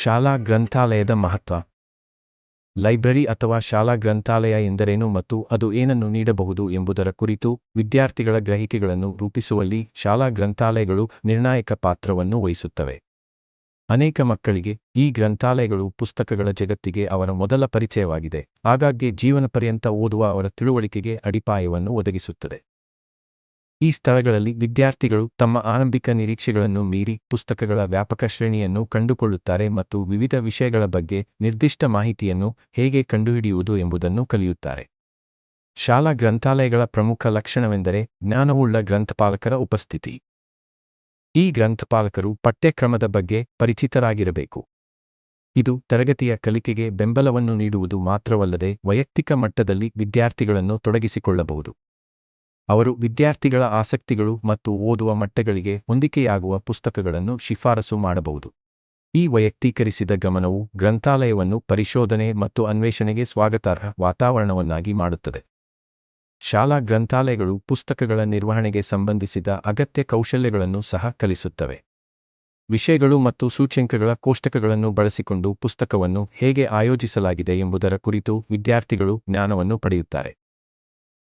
ಶಾಲಾ ಗ್ರಂಥಾಲಯದ ಮಹತ್ವ. ಲೈಬ್ರರಿ ಅಥವಾ ಶಾಲಾ ಗ್ರಂಥಾಲಯ ಎಂದರೇನು ಮತ್ತು ಅದು ಏನನ್ನು ನೀಡಬಹುದು ಎಂಬುದರ ಕುರಿತು ವಿದ್ಯಾರ್ಥಿಗಳ ಗ್ರಹಿಕೆಗಳನ್ನು ರೂಪಿಸುವಲ್ಲಿ ಶಾಲಾ ಗ್ರಂಥಾಲಯಗಳು ನಿರ್ಣಾಯಕ ಪಾತ್ರವನ್ನು ವಹಿಸುತ್ತವೆ. ಅನೇಕ ಮಕ್ಕಳಿಗೆ ಈ ಗ್ರಂಥಾಲಯಗಳು ಪುಸ್ತಕಗಳ ಜಗತ್ತಿಗೆ ಅವರ ಮೊದಲ ಪರಿಚಯವಾಗಿದೆ, ಆಗಾಗ್ಗೆ ಜೀವನ ಪರ್ಯಂತ ಓದುವ ಅವರ ತಿಳುವಳಿಕೆಗೆ ಅಡಿಪಾಯವನ್ನು ಒದಗಿಸುತ್ತದೆ. ಈ ಸ್ಥಳಗಳಲ್ಲಿ ವಿದ್ಯಾರ್ಥಿಗಳು ತಮ್ಮ ಆರಂಭಿಕ ನಿರೀಕ್ಷೆಗಳನ್ನು ಮೀರಿ ಪುಸ್ತಕಗಳ ವ್ಯಾಪಕ ಶ್ರೇಣಿಯನ್ನು ಕಂಡುಕೊಳ್ಳುತ್ತಾರೆ ಮತ್ತು ವಿವಿಧ ವಿಷಯಗಳ ಬಗ್ಗೆ ನಿರ್ದಿಷ್ಟ ಮಾಹಿತಿಯನ್ನು ಹೇಗೆ ಕಂಡುಹಿಡಿಯುವುದು ಎಂಬುದನ್ನು ಕಲಿಯುತ್ತಾರೆ. ಶಾಲಾ ಗ್ರಂಥಾಲಯಗಳ ಪ್ರಮುಖ ಲಕ್ಷಣವೆಂದರೆ ಜ್ಞಾನವುಳ್ಳ ಗ್ರಂಥಪಾಲಕರ ಉಪಸ್ಥಿತಿ. ಈ ಗ್ರಂಥಪಾಲಕರು ಪಠ್ಯಕ್ರಮದ ಬಗ್ಗೆ ಪರಿಚಿತರಾಗಿರಬೇಕು. ಇದು ತರಗತಿಯ ಕಲಿಕೆಗೆ ಬೆಂಬಲವನ್ನು ನೀಡುವುದು ಮಾತ್ರವಲ್ಲದೆ ವೈಯಕ್ತಿಕ ಮಟ್ಟದಲ್ಲಿ ವಿದ್ಯಾರ್ಥಿಗಳನ್ನು ತೊಡಗಿಸಿಕೊಳ್ಳಬಹುದು. ಅವರು ವಿದ್ಯಾರ್ಥಿಗಳ ಆಸಕ್ತಿಗಳು ಮತ್ತು ಓದುವ ಮಟ್ಟಗಳಿಗೆ ಹೊಂದಿಕೆಯಾಗುವ ಪುಸ್ತಕಗಳನ್ನು ಶಿಫಾರಸು ಮಾಡಬಹುದು. ಈ ವೈಯಕ್ತೀಕರಿಸಿದ ಗಮನವು ಗ್ರಂಥಾಲಯವನ್ನು ಪರಿಶೋಧನೆ ಮತ್ತು ಅನ್ವೇಷಣೆಗೆ ಸ್ವಾಗತಾರ್ಹ ವಾತಾವರಣವನ್ನಾಗಿ ಮಾಡುತ್ತದೆ. ಶಾಲಾ ಗ್ರಂಥಾಲಯಗಳು ಪುಸ್ತಕಗಳ ನಿರ್ವಹಣೆಗೆ ಸಂಬಂಧಿಸಿದ ಅಗತ್ಯ ಕೌಶಲ್ಯಗಳನ್ನು ಸಹ ಕಲಿಸುತ್ತವೆ. ವಿಷಯಗಳು ಮತ್ತು ಸೂಚ್ಯಂಕಗಳ ಕೋಷ್ಟಕಗಳನ್ನು ಬಳಸಿಕೊಂಡು ಪುಸ್ತಕವನ್ನು ಹೇಗೆ ಆಯೋಜಿಸಲಾಗಿದೆ ಎಂಬುದರ ಕುರಿತು ವಿದ್ಯಾರ್ಥಿಗಳು ಜ್ಞಾನವನ್ನು ಪಡೆಯುತ್ತಾರೆ.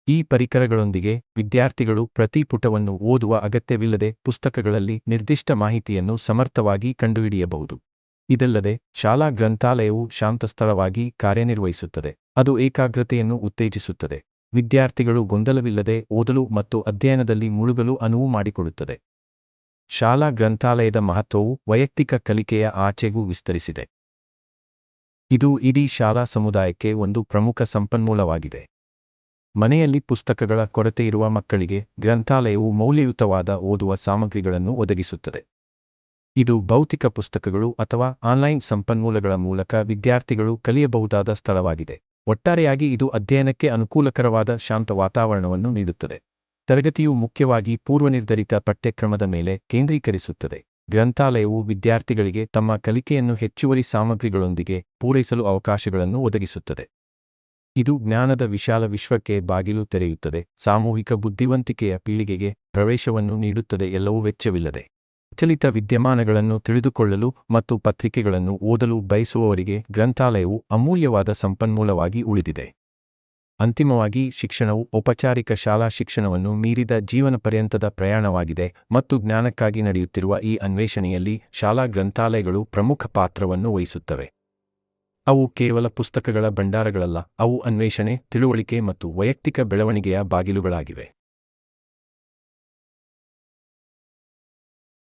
ಈ ಪರಿಕರಗಳೊಂದಿಗೆ ವಿದ್ಯಾರ್ಥಿಗಳು ಪ್ರತಿ ಪುಟವನ್ನು ಓದುವ ಅಗತ್ಯವಿಲ್ಲದೆ ಪುಸ್ತಕಗಳಲ್ಲಿ ನಿರ್ದಿಷ್ಟ ಮಾಹಿತಿಯನ್ನು ಸಮರ್ಥವಾಗಿ ಕಂಡುಹಿಡಿಯಬಹುದು. ಇದಲ್ಲದೆ, ಶಾಲಾ ಗ್ರಂಥಾಲಯವು ಶಾಂತ ಸ್ಥಳವಾಗಿ ಕಾರ್ಯನಿರ್ವಹಿಸುತ್ತದೆ. ಅದು ಏಕಾಗ್ರತೆಯನ್ನು ಉತ್ತೇಜಿಸುತ್ತದೆ. ವಿದ್ಯಾರ್ಥಿಗಳು ಗೊಂದಲವಿಲ್ಲದೆ ಓದಲು ಮತ್ತು ಅಧ್ಯಯನದಲ್ಲಿ ಮುಳುಗಲು ಅನುವು ಮಾಡಿಕೊಡುತ್ತದೆ. ಶಾಲಾ ಗ್ರಂಥಾಲಯದ ಮಹತ್ವವು ವೈಯಕ್ತಿಕ ಕಲಿಕೆಯ ಆಚೆಗೂ ವಿಸ್ತರಿಸಿದೆ. ಇದು ಇಡೀ ಶಾಲಾ ಸಮುದಾಯಕ್ಕೆ ಒಂದು ಪ್ರಮುಖ ಸಂಪನ್ಮೂಲವಾಗಿದೆ. ಮನೆಯಲ್ಲಿ ಪುಸ್ತಕಗಳ ಕೊರತೆಯಿರುವ ಮಕ್ಕಳಿಗೆ ಗ್ರಂಥಾಲಯವು ಮೌಲ್ಯಯುತವಾದ ಓದುವ ಸಾಮಗ್ರಿಗಳನ್ನು ಒದಗಿಸುತ್ತದೆ. ಇದು ಭೌತಿಕ ಪುಸ್ತಕಗಳು ಅಥವಾ ಆನ್ಲೈನ್ ಸಂಪನ್ಮೂಲಗಳ ಮೂಲಕ ವಿದ್ಯಾರ್ಥಿಗಳು ಕಲಿಯಬಹುದಾದ ಸ್ಥಳವಾಗಿದೆ. ಒಟ್ಟಾರೆಯಾಗಿ ಇದು ಅಧ್ಯಯನಕ್ಕೆ ಅನುಕೂಲಕರವಾದ ಶಾಂತ ವಾತಾವರಣವನ್ನು ನೀಡುತ್ತದೆ. ತರಗತಿಯು ಮುಖ್ಯವಾಗಿ ಪೂರ್ವನಿರ್ಧರಿತ ಪಠ್ಯಕ್ರಮದ ಮೇಲೆ ಕೇಂದ್ರೀಕರಿಸುತ್ತದೆ. ಗ್ರಂಥಾಲಯವು ವಿದ್ಯಾರ್ಥಿಗಳಿಗೆ ತಮ್ಮ ಕಲಿಕೆಯನ್ನು ಹೆಚ್ಚುವರಿ ಸಾಮಗ್ರಿಗಳೊಂದಿಗೆ ಪೂರೈಸಲು ಅವಕಾಶಗಳನ್ನು ಒದಗಿಸುತ್ತದೆ. ಇದು ಜ್ಞಾನದ ವಿಶಾಲ ವಿಶ್ವಕ್ಕೆ ಬಾಗಿಲು ತೆರೆಯುತ್ತದೆ. ಸಾಮೂಹಿಕ ಬುದ್ಧಿವಂತಿಕೆಯ ಪೀಳಿಗೆಗೆ ಪ್ರವೇಶವನ್ನು ನೀಡುತ್ತದೆ. ಎಲ್ಲವೂ ವೆಚ್ಚವಿಲ್ಲದೆ ಪ್ರಚಲಿತ ವಿದ್ಯಮಾನಗಳನ್ನು ತಿಳಿದುಕೊಳ್ಳಲು ಮತ್ತು ಪತ್ರಿಕೆಗಳನ್ನು ಓದಲು ಬಯಸುವವರಿಗೆ ಗ್ರಂಥಾಲಯವು ಅಮೂಲ್ಯವಾದ ಸಂಪನ್ಮೂಲವಾಗಿ ಉಳಿದಿದೆ. ಅಂತಿಮವಾಗಿ, ಶಿಕ್ಷಣವು ಔಪಚಾರಿಕ ಶಾಲಾ ಶಿಕ್ಷಣವನ್ನು ಮೀರಿದ ಜೀವನ ಪರ್ಯಂತದ ಪ್ರಯಾಣವಾಗಿದೆ ಮತ್ತು ಜ್ಞಾನಕ್ಕಾಗಿ ನಡೆಯುತ್ತಿರುವ ಈ ಅನ್ವೇಷಣೆಯಲ್ಲಿ ಶಾಲಾ ಗ್ರಂಥಾಲಯಗಳು ಪ್ರಮುಖ ಪಾತ್ರವನ್ನು ವಹಿಸುತ್ತವೆ. ಅವು ಕೇವಲ ಪುಸ್ತಕಗಳ ಭಂಡಾರಗಳಲ್ಲ ಅವು ಅನ್ವೇಷಣೆ ತಿಳುವಳಿಕೆ ಮತ್ತು ವೈಯಕ್ತಿಕ ಬೆಳವಣಿಗೆಯ ಬಾಗಿಲುಗಳಾಗಿವೆ.